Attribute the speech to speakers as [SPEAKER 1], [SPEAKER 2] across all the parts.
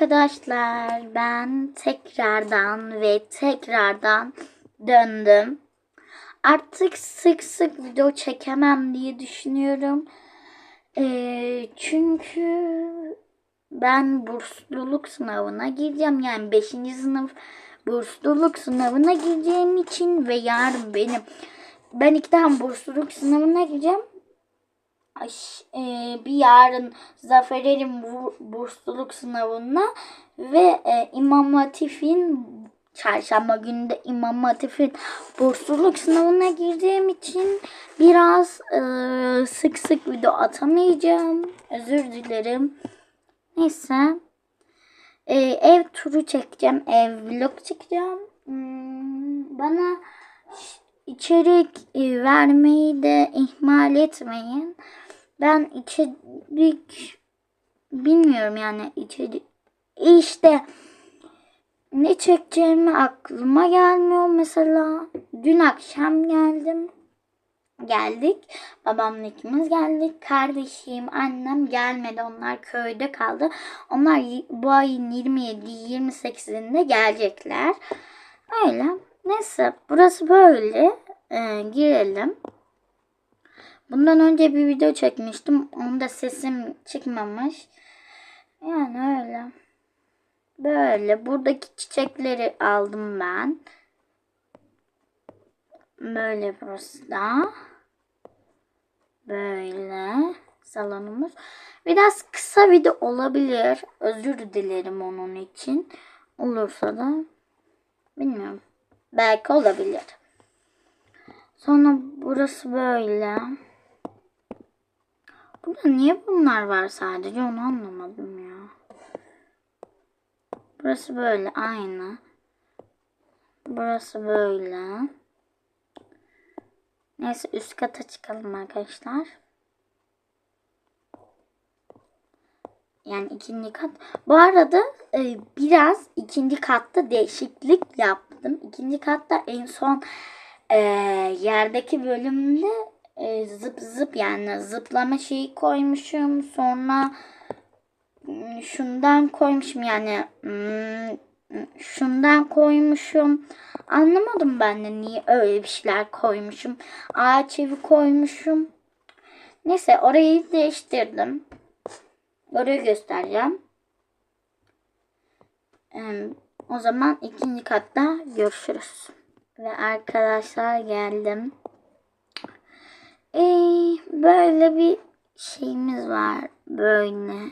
[SPEAKER 1] Arkadaşlar ben tekrardan ve tekrardan döndüm. Artık sık sık video çekemem diye düşünüyorum. Ee, çünkü ben bursluluk sınavına gireceğim. Yani 5. sınıf bursluluk sınavına gireceğim için ve yarın benim ben iki bursluluk sınavına gireceğim. E, bir yarın Zafer Erim bu- bursluluk sınavına ve e, İmam Hatip'in çarşamba günü de İmam Hatip'in bursluluk sınavına girdiğim için biraz e, sık sık video atamayacağım. Özür dilerim. Neyse. E, ev turu çekeceğim. Ev vlog çekeceğim. Hmm, bana içerik vermeyi de ihmal etmeyin. Ben içerik bilmiyorum yani içerik işte ne çekeceğimi aklıma gelmiyor mesela. Dün akşam geldim. Geldik. Babamla ikimiz geldik. Kardeşim, annem gelmedi. Onlar köyde kaldı. Onlar bu ayın 27-28'inde gelecekler. Öyle. Neyse burası böyle. Ee, girelim. Bundan önce bir video çekmiştim. Onda sesim çıkmamış. Yani öyle. Böyle. Buradaki çiçekleri aldım ben. Böyle burası da. Böyle salonumuz. Biraz kısa video olabilir. Özür dilerim onun için. Olursa da bilmiyorum. Belki olabilir. Sonra burası böyle. Burada niye bunlar var sadece onu anlamadım ya. Burası böyle aynı. Burası böyle. Neyse üst kata çıkalım arkadaşlar. Yani ikinci kat. Bu arada e, biraz ikinci katta değişiklik yaptım. İkinci katta en son e, yerdeki bölümde e, zıp zıp yani zıplama şeyi koymuşum. Sonra şundan koymuşum yani mm, şundan koymuşum. Anlamadım ben de niye öyle bir şeyler koymuşum. Ağaç evi koymuşum. Neyse orayı değiştirdim. Orayı göstereceğim. O zaman ikinci katta görüşürüz. Ve arkadaşlar geldim. Ee, böyle bir şeyimiz var. Böyle.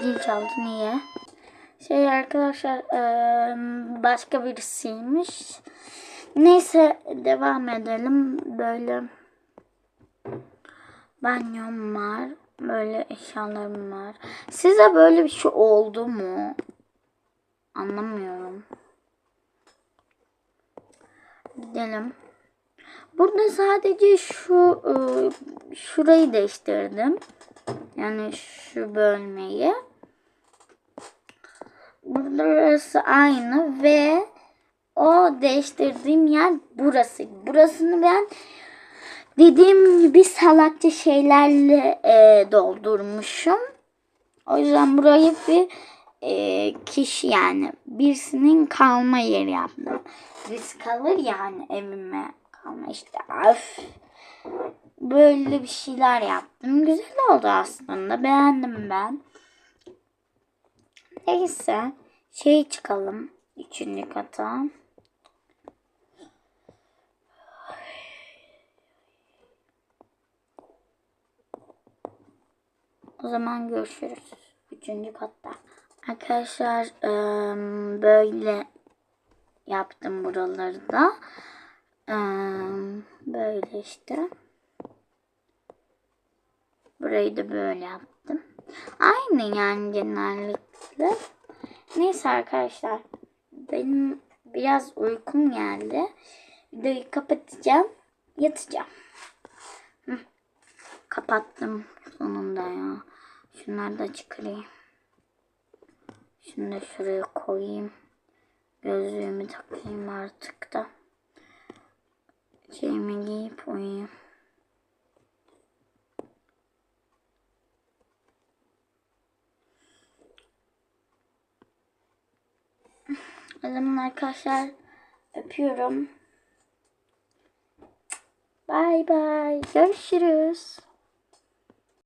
[SPEAKER 1] Zil çaldı niye? Şey arkadaşlar eee, başka birisiymiş. Neyse devam edelim. Böyle banyom var. Böyle eşyalarım var. Size böyle bir şey oldu mu? Anlamıyorum. Gidelim. Burada sadece şu eee, şurayı değiştirdim. Yani şu bölmeyi. Burası aynı ve o değiştirdiğim yer burası. Burasını ben dediğim gibi salakça şeylerle e, doldurmuşum. O yüzden burayı bir e, kişi yani birisinin kalma yeri yaptım. Birisi kalır yani evime kalma işte. Öf. Böyle bir şeyler yaptım. Güzel oldu aslında. Beğendim ben. Neyse. Şey çıkalım. Üçüncü kata. O zaman görüşürüz. Üçüncü katta. Arkadaşlar böyle yaptım buraları da. Böyle işte. Burayı da böyle yaptım. Aynı yani genellikle. Neyse arkadaşlar. Benim biraz uykum geldi. Videoyu kapatacağım. Yatacağım. Hı. Kapattım sonunda ya. Şunları da çıkarayım. Şunu da şuraya koyayım. Gözlüğümü takayım artık da. Şeyimi giyip uyuyayım. O zaman arkadaşlar öpüyorum. Bay bay. Görüşürüz.